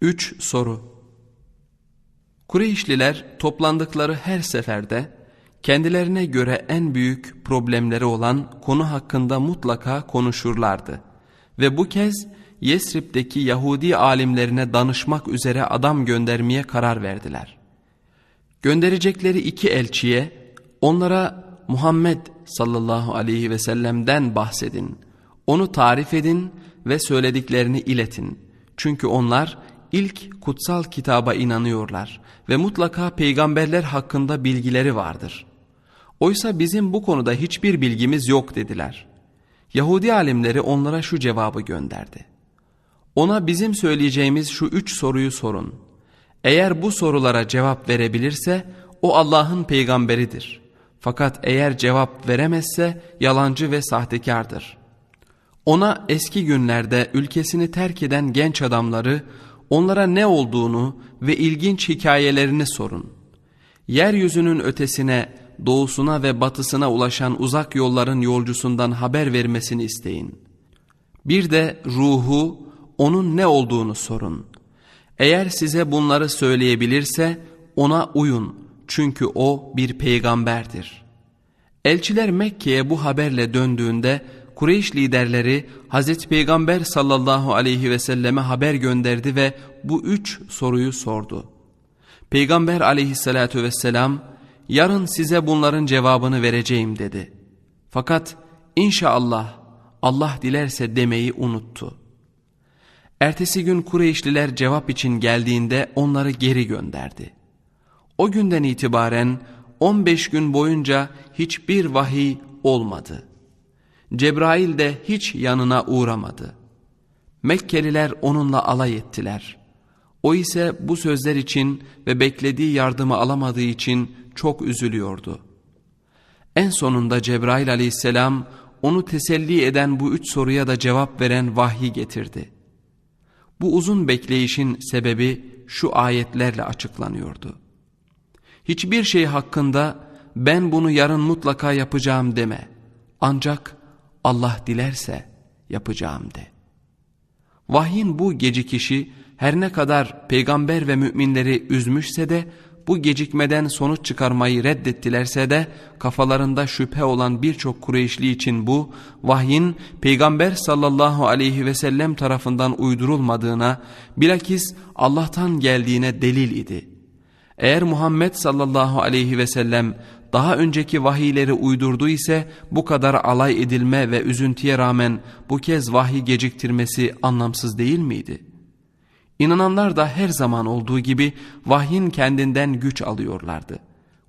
3 soru Kureyşliler toplandıkları her seferde kendilerine göre en büyük problemleri olan konu hakkında mutlaka konuşurlardı. Ve bu kez Yesrib'deki Yahudi alimlerine danışmak üzere adam göndermeye karar verdiler. Gönderecekleri iki elçiye onlara Muhammed sallallahu aleyhi ve sellem'den bahsedin. Onu tarif edin ve söylediklerini iletin. Çünkü onlar ilk kutsal kitaba inanıyorlar ve mutlaka peygamberler hakkında bilgileri vardır. Oysa bizim bu konuda hiçbir bilgimiz yok dediler. Yahudi alimleri onlara şu cevabı gönderdi. Ona bizim söyleyeceğimiz şu üç soruyu sorun. Eğer bu sorulara cevap verebilirse o Allah'ın peygamberidir. Fakat eğer cevap veremezse yalancı ve sahtekardır. Ona eski günlerde ülkesini terk eden genç adamları onlara ne olduğunu ve ilginç hikayelerini sorun. Yeryüzünün ötesine, doğusuna ve batısına ulaşan uzak yolların yolcusundan haber vermesini isteyin. Bir de ruhu, onun ne olduğunu sorun. Eğer size bunları söyleyebilirse ona uyun çünkü o bir peygamberdir. Elçiler Mekke'ye bu haberle döndüğünde Kureyş liderleri Hazreti Peygamber sallallahu aleyhi ve selleme haber gönderdi ve bu üç soruyu sordu. Peygamber aleyhissalatu vesselam yarın size bunların cevabını vereceğim dedi. Fakat inşallah Allah dilerse demeyi unuttu. Ertesi gün Kureyşliler cevap için geldiğinde onları geri gönderdi. O günden itibaren 15 gün boyunca hiçbir vahiy olmadı. Cebrail de hiç yanına uğramadı. Mekkeliler onunla alay ettiler. O ise bu sözler için ve beklediği yardımı alamadığı için çok üzülüyordu. En sonunda Cebrail aleyhisselam onu teselli eden bu üç soruya da cevap veren vahyi getirdi. Bu uzun bekleyişin sebebi şu ayetlerle açıklanıyordu. Hiçbir şey hakkında ben bunu yarın mutlaka yapacağım deme. Ancak Allah dilerse yapacağım de. Vahyin bu gecikişi her ne kadar peygamber ve müminleri üzmüşse de bu gecikmeden sonuç çıkarmayı reddettilerse de kafalarında şüphe olan birçok Kureyşli için bu vahyin peygamber sallallahu aleyhi ve sellem tarafından uydurulmadığına bilakis Allah'tan geldiğine delil idi. Eğer Muhammed sallallahu aleyhi ve sellem daha önceki vahiyleri uydurdu ise bu kadar alay edilme ve üzüntüye rağmen bu kez vahiy geciktirmesi anlamsız değil miydi? İnananlar da her zaman olduğu gibi vahyin kendinden güç alıyorlardı.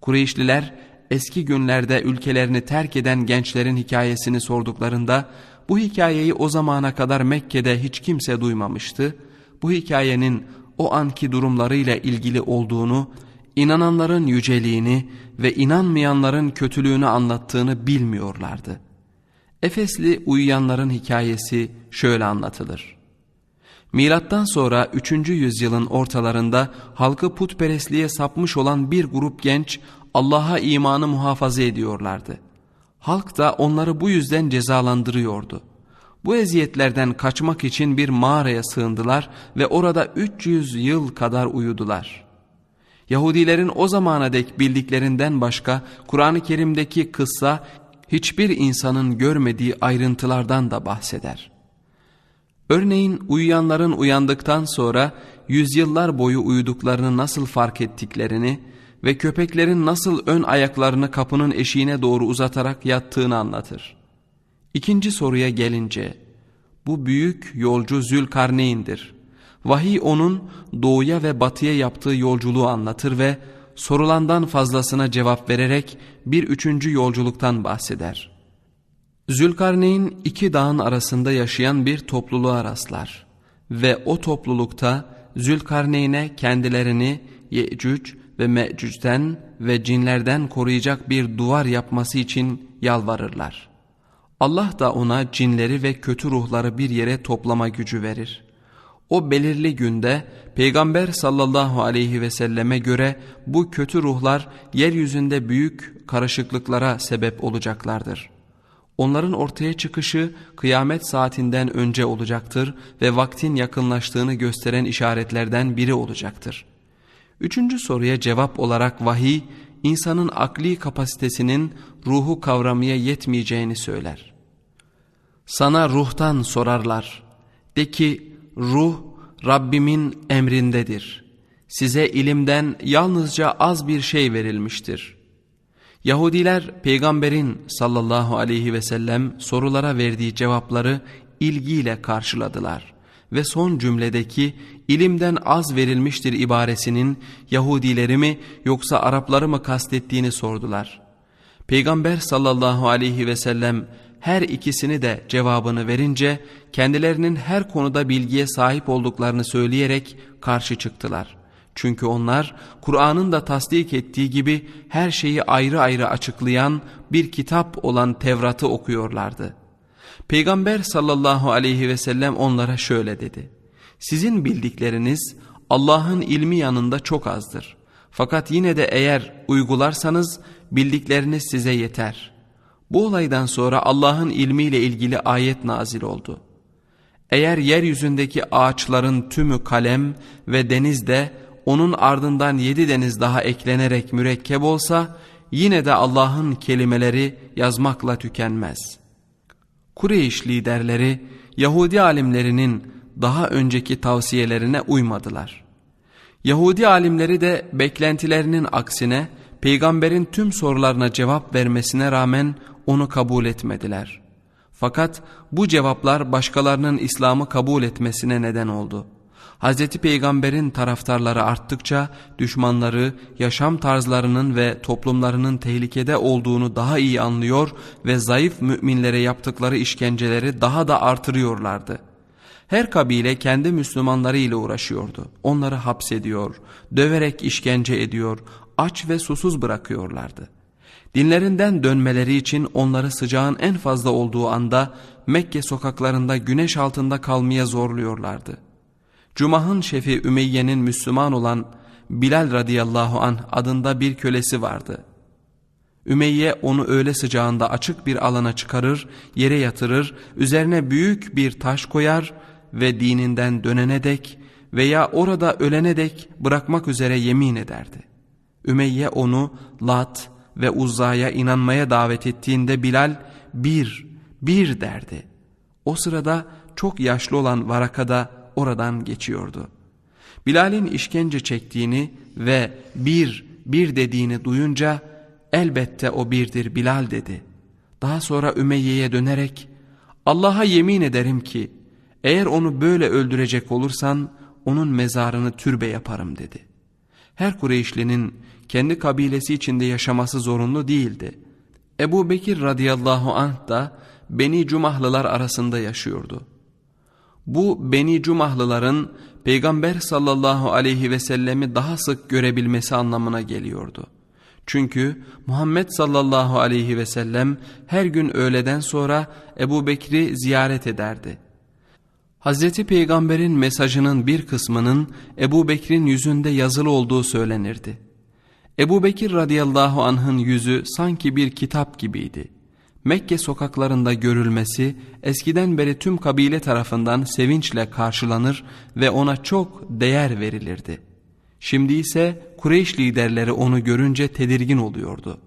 Kureyşliler eski günlerde ülkelerini terk eden gençlerin hikayesini sorduklarında bu hikayeyi o zamana kadar Mekke'de hiç kimse duymamıştı. Bu hikayenin o anki durumlarıyla ilgili olduğunu, inananların yüceliğini ve inanmayanların kötülüğünü anlattığını bilmiyorlardı. Efesli uyuyanların hikayesi şöyle anlatılır. Milattan sonra 3. yüzyılın ortalarında halkı putperestliğe sapmış olan bir grup genç Allah'a imanı muhafaza ediyorlardı. Halk da onları bu yüzden cezalandırıyordu. Bu eziyetlerden kaçmak için bir mağaraya sığındılar ve orada 300 yıl kadar uyudular. Yahudilerin o zamana dek bildiklerinden başka Kur'an-ı Kerim'deki kıssa hiçbir insanın görmediği ayrıntılardan da bahseder. Örneğin uyuyanların uyandıktan sonra yüzyıllar boyu uyuduklarını nasıl fark ettiklerini ve köpeklerin nasıl ön ayaklarını kapının eşiğine doğru uzatarak yattığını anlatır. İkinci soruya gelince, bu büyük yolcu Zülkarneyn'dir. Vahiy onun doğuya ve batıya yaptığı yolculuğu anlatır ve sorulandan fazlasına cevap vererek bir üçüncü yolculuktan bahseder. Zülkarneyn iki dağın arasında yaşayan bir topluluğa rastlar ve o toplulukta Zülkarneyn'e kendilerini Yecüc ve Mecüc'ten ve cinlerden koruyacak bir duvar yapması için yalvarırlar. Allah da ona cinleri ve kötü ruhları bir yere toplama gücü verir. O belirli günde Peygamber sallallahu aleyhi ve selleme göre bu kötü ruhlar yeryüzünde büyük karışıklıklara sebep olacaklardır. Onların ortaya çıkışı kıyamet saatinden önce olacaktır ve vaktin yakınlaştığını gösteren işaretlerden biri olacaktır. Üçüncü soruya cevap olarak vahiy, insanın akli kapasitesinin ruhu kavramaya yetmeyeceğini söyler. Sana ruhtan sorarlar. De ki ruh Rabbimin emrindedir. Size ilimden yalnızca az bir şey verilmiştir. Yahudiler peygamberin sallallahu aleyhi ve sellem sorulara verdiği cevapları ilgiyle karşıladılar. Ve son cümledeki ilimden az verilmiştir ibaresinin Yahudileri mi yoksa Arapları mı kastettiğini sordular. Peygamber sallallahu aleyhi ve sellem her ikisini de cevabını verince kendilerinin her konuda bilgiye sahip olduklarını söyleyerek karşı çıktılar. Çünkü onlar Kur'an'ın da tasdik ettiği gibi her şeyi ayrı ayrı açıklayan bir kitap olan Tevrat'ı okuyorlardı. Peygamber sallallahu aleyhi ve sellem onlara şöyle dedi. Sizin bildikleriniz Allah'ın ilmi yanında çok azdır. Fakat yine de eğer uygularsanız bildikleriniz size yeter. Bu olaydan sonra Allah'ın ilmiyle ilgili ayet nazil oldu. Eğer yeryüzündeki ağaçların tümü kalem ve denizde onun ardından yedi deniz daha eklenerek mürekkep olsa yine de Allah'ın kelimeleri yazmakla tükenmez. Kureyş liderleri Yahudi alimlerinin daha önceki tavsiyelerine uymadılar. Yahudi alimleri de beklentilerinin aksine peygamberin tüm sorularına cevap vermesine rağmen onu kabul etmediler. Fakat bu cevaplar başkalarının İslam'ı kabul etmesine neden oldu. Hz. Peygamber'in taraftarları arttıkça düşmanları yaşam tarzlarının ve toplumlarının tehlikede olduğunu daha iyi anlıyor ve zayıf müminlere yaptıkları işkenceleri daha da artırıyorlardı. Her kabile kendi Müslümanları ile uğraşıyordu. Onları hapsediyor, döverek işkence ediyor, aç ve susuz bırakıyorlardı. Dinlerinden dönmeleri için onları sıcağın en fazla olduğu anda Mekke sokaklarında güneş altında kalmaya zorluyorlardı. Cumah'ın şefi Ümeyye'nin Müslüman olan Bilal radıyallahu an adında bir kölesi vardı. Ümeyye onu öğle sıcağında açık bir alana çıkarır, yere yatırır, üzerine büyük bir taş koyar ve dininden dönene dek veya orada ölene dek bırakmak üzere yemin ederdi. Ümeyye onu Lat ve Uzza'ya inanmaya davet ettiğinde Bilal bir, bir derdi. O sırada çok yaşlı olan Varaka'da oradan geçiyordu. Bilal'in işkence çektiğini ve bir, bir dediğini duyunca elbette o birdir Bilal dedi. Daha sonra Ümeyye'ye dönerek Allah'a yemin ederim ki eğer onu böyle öldürecek olursan onun mezarını türbe yaparım dedi. Her Kureyşlinin kendi kabilesi içinde yaşaması zorunlu değildi. Ebu Bekir radıyallahu anh da Beni Cumahlılar arasında yaşıyordu. Bu Beni Cumahlıların Peygamber sallallahu aleyhi ve sellemi daha sık görebilmesi anlamına geliyordu. Çünkü Muhammed sallallahu aleyhi ve sellem her gün öğleden sonra Ebu Bekir'i ziyaret ederdi. Hazreti Peygamber'in mesajının bir kısmının Ebu Bekir'in yüzünde yazılı olduğu söylenirdi. Ebu Bekir radıyallahu anh'ın yüzü sanki bir kitap gibiydi. Mekke sokaklarında görülmesi eskiden beri tüm kabile tarafından sevinçle karşılanır ve ona çok değer verilirdi. Şimdi ise Kureyş liderleri onu görünce tedirgin oluyordu.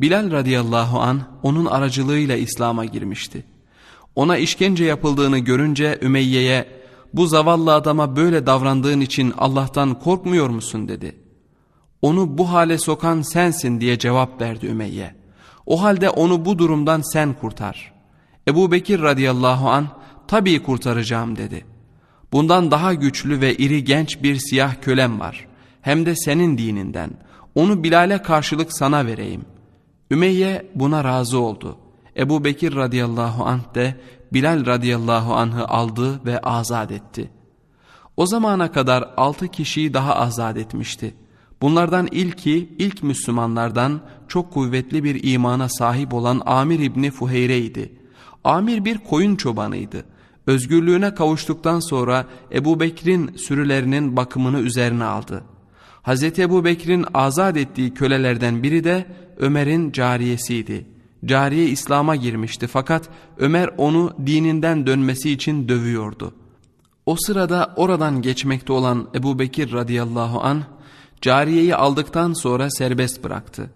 Bilal radıyallahu an onun aracılığıyla İslam'a girmişti. Ona işkence yapıldığını görünce Ümeyye'ye bu zavallı adama böyle davrandığın için Allah'tan korkmuyor musun dedi. Onu bu hale sokan sensin diye cevap verdi Ümeyye. O halde onu bu durumdan sen kurtar. Ebu Bekir radıyallahu an tabii kurtaracağım dedi. Bundan daha güçlü ve iri genç bir siyah kölem var. Hem de senin dininden. Onu Bilal'e karşılık sana vereyim. Ümeyye buna razı oldu. Ebu Bekir radıyallahu anh de Bilal radıyallahu anh'ı aldı ve azat etti. O zamana kadar altı kişiyi daha azat etmişti. Bunlardan ilki ilk Müslümanlardan çok kuvvetli bir imana sahip olan Amir İbni Fuheyre idi. Amir bir koyun çobanıydı. Özgürlüğüne kavuştuktan sonra Ebu Bekir'in sürülerinin bakımını üzerine aldı. Hz. Ebu Bekir'in azat ettiği kölelerden biri de Ömer'in cariyesiydi. Cariye İslam'a girmişti fakat Ömer onu dininden dönmesi için dövüyordu. O sırada oradan geçmekte olan Ebu Bekir radıyallahu an cariyeyi aldıktan sonra serbest bıraktı.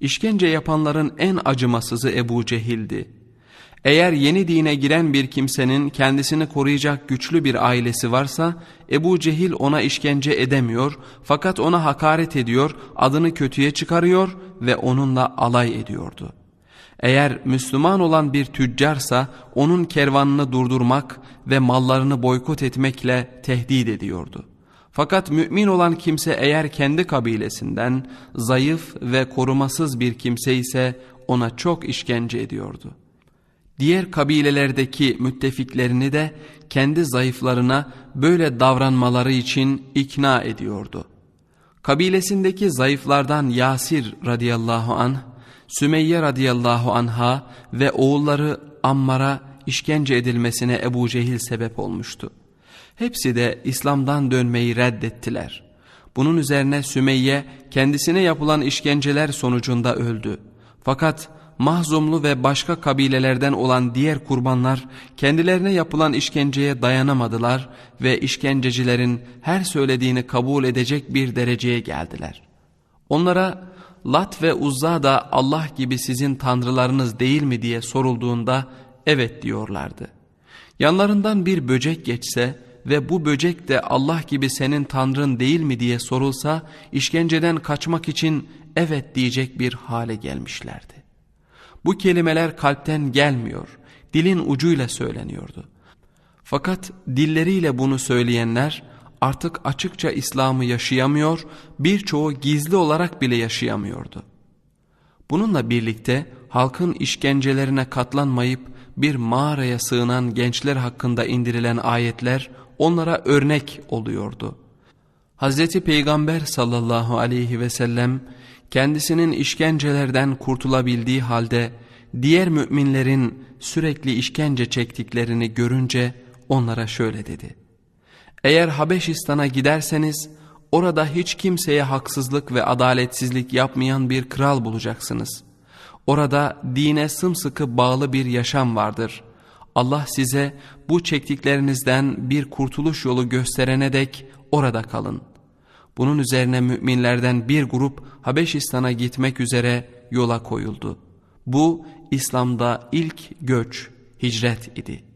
İşkence yapanların en acımasızı Ebu Cehil'di. Eğer yeni dine giren bir kimsenin kendisini koruyacak güçlü bir ailesi varsa Ebu Cehil ona işkence edemiyor fakat ona hakaret ediyor, adını kötüye çıkarıyor ve onunla alay ediyordu. Eğer Müslüman olan bir tüccarsa onun kervanını durdurmak ve mallarını boykot etmekle tehdit ediyordu. Fakat mümin olan kimse eğer kendi kabilesinden zayıf ve korumasız bir kimse ise ona çok işkence ediyordu. Diğer kabilelerdeki müttefiklerini de kendi zayıflarına böyle davranmaları için ikna ediyordu. Kabilesindeki zayıflardan Yasir radıyallahu anh, Sümeyye radıyallahu anha ve oğulları Ammar'a işkence edilmesine Ebu Cehil sebep olmuştu. Hepsi de İslam'dan dönmeyi reddettiler. Bunun üzerine Sümeyye kendisine yapılan işkenceler sonucunda öldü. Fakat Mahzumlu ve başka kabilelerden olan diğer kurbanlar kendilerine yapılan işkenceye dayanamadılar ve işkencecilerin her söylediğini kabul edecek bir dereceye geldiler. Onlara Lat ve Uzza da Allah gibi sizin tanrılarınız değil mi diye sorulduğunda evet diyorlardı. Yanlarından bir böcek geçse ve bu böcek de Allah gibi senin tanrın değil mi diye sorulsa işkenceden kaçmak için evet diyecek bir hale gelmişlerdi. Bu kelimeler kalpten gelmiyor, dilin ucuyla söyleniyordu. Fakat dilleriyle bunu söyleyenler artık açıkça İslam'ı yaşayamıyor, birçoğu gizli olarak bile yaşayamıyordu. Bununla birlikte halkın işkencelerine katlanmayıp bir mağaraya sığınan gençler hakkında indirilen ayetler onlara örnek oluyordu. Hz. Peygamber sallallahu aleyhi ve sellem kendisinin işkencelerden kurtulabildiği halde diğer müminlerin sürekli işkence çektiklerini görünce onlara şöyle dedi. Eğer Habeşistan'a giderseniz orada hiç kimseye haksızlık ve adaletsizlik yapmayan bir kral bulacaksınız. Orada dine sımsıkı bağlı bir yaşam vardır. Allah size bu çektiklerinizden bir kurtuluş yolu gösterene dek orada kalın. Bunun üzerine müminlerden bir grup Habeşistan'a gitmek üzere yola koyuldu. Bu İslam'da ilk göç, hicret idi.